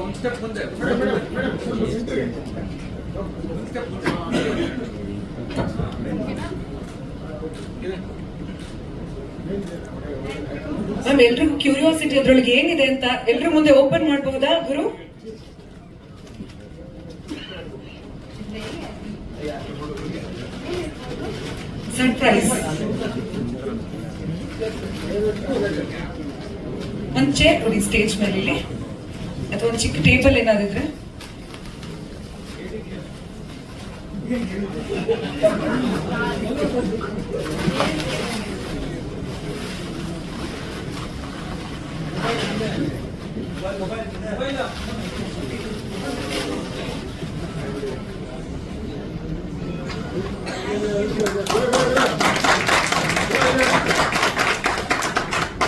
ಒಂದ್ ಸ್ಟೆಪ್ ಮುಂದೆ ಮ್ಯಾಮ್ ಎಲ್ರಿಗೂ ಕ್ಯೂರಿಯಾಸಿಟಿ ಅದ್ರೊಳಗೆ ಏನಿದೆ ಅಂತ ಎಲ್ರ ಮುಂದೆ ಓಪನ್ ಮಾಡಬಹುದಾ ಗುರು ಸರ್ಪ್ರೈಸ್ ಒಂದ್ ಚೇರ್ ಕೊಡಿ ಸ್ಟೇಜ್ ಮೇಲೆ ಇಲ್ಲಿ ಅಥವಾ ಒಂದು ಚಿಕ್ಕ ಟೇಬಲ್ ಏನಾದಿದ್ರೆ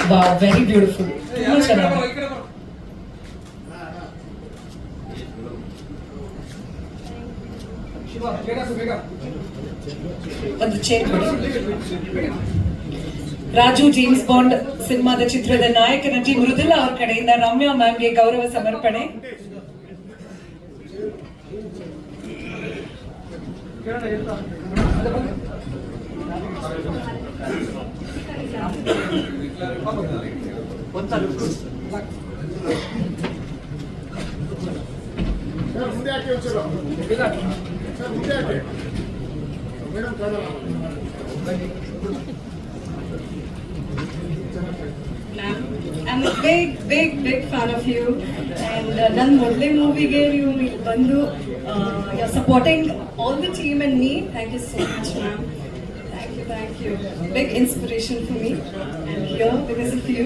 ವಾ ವೆರಿ ಬ್ಯೂಟಿಫುಲ್ ತುಂಬಾ ಚೆನ್ನಾಗಿ ಈ ಕಡೆ ಬರೋ. ಶಿವ ಬೇಗ ಬೇಗ ಒಂದು ಚೇರ್ ಕೊಡಿ ರಾಜು ಜೇಮ್ಸ್ ಬಾಂಡ್ ಸಿನಿಮಾದ ಚಿತ್ರದ ನಾಯಕ ನಟಿ ಮೃದುಲಾ ಅವರ ಕಡೆಯಿಂದ ರಮ್ಯಾ ಮ್ಯಾಮ್ಗೆ ಗೌರವ ಸಮರ್ಪಣೆ ಸರ್, ಮುಂದೆ ಹಾಕಿ ಒಂಚೂರು. ಸರ್, ಮುಂದೆ ಹಾಕಿ. ಮೇಡಮ್ ಕಾಣಲ್ಲ. I'm a big, big, big fan of you. And uh, ನನ್ನ ಮೊದಲೇ ಮೂವಿಗೆ ನೀವು ಇಲ್ಲಿ ಬಂದು you supporting all the team and me thank you so much ma'am thank you thank you big inspiration for me and here because of you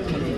Yeah.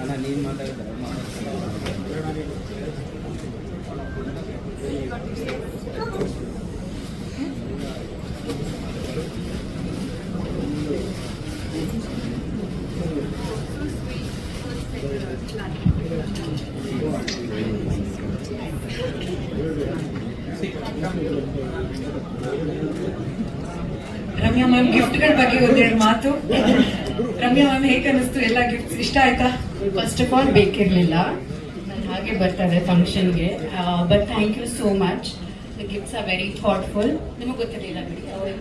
ஆனால் நீ மாட்டாங்க Thank you. Ramya ma'am ಗಿಫ್ಟ್ಗಳ ಬಗ್ಗೆ ಒಂದೆರಡು ಮಾತು. ರಮ್ಯಾ ಮ್ಯಾಮ್, ಹೇಗೆ ಅನಿಸ್ತು ಎಲ್ಲ ಗಿಫ್ಟ್ಸ್ ಇಷ್ಟ ಆಯ್ತಾ? ಫಸ್ಟ್ ಆಫ್ ಆಲ್ ಬೇಕಿರಲಿಲ್ಲ. ನಾನು ಹಾಗೆ ಬರ್ತಾರೆ ಫಂಕ್ಷನ್ಗೆ but thank you so much the gifts are very thoughtful ನಿಮಗೆ ಗೊತ್ತಿರಲಿಲ್ಲ ಬಿಡಿ, ಅವರೇ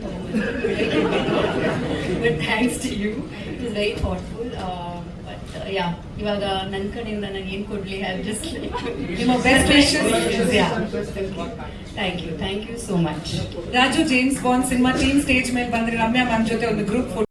but thanks to you it is very thoughtful yeah ಇವಾಗ ನನ್ನ ಕಡೆಯಿಂದ ನಾನು ಏನು ಕೊಡ್ಲಿ ಐ ಜಸ್ಟ್ ನಿಮ್ಮ. Yeah thank you thank you so much Raju James Bond cinema team stage ಮೇಲೆ ಬಂದ್ರೆ ರಮ್ಯಾ ಮ್ಯಾಮ್ ಜೊತೆ ಒಂದು ಗ್ರೂಪ್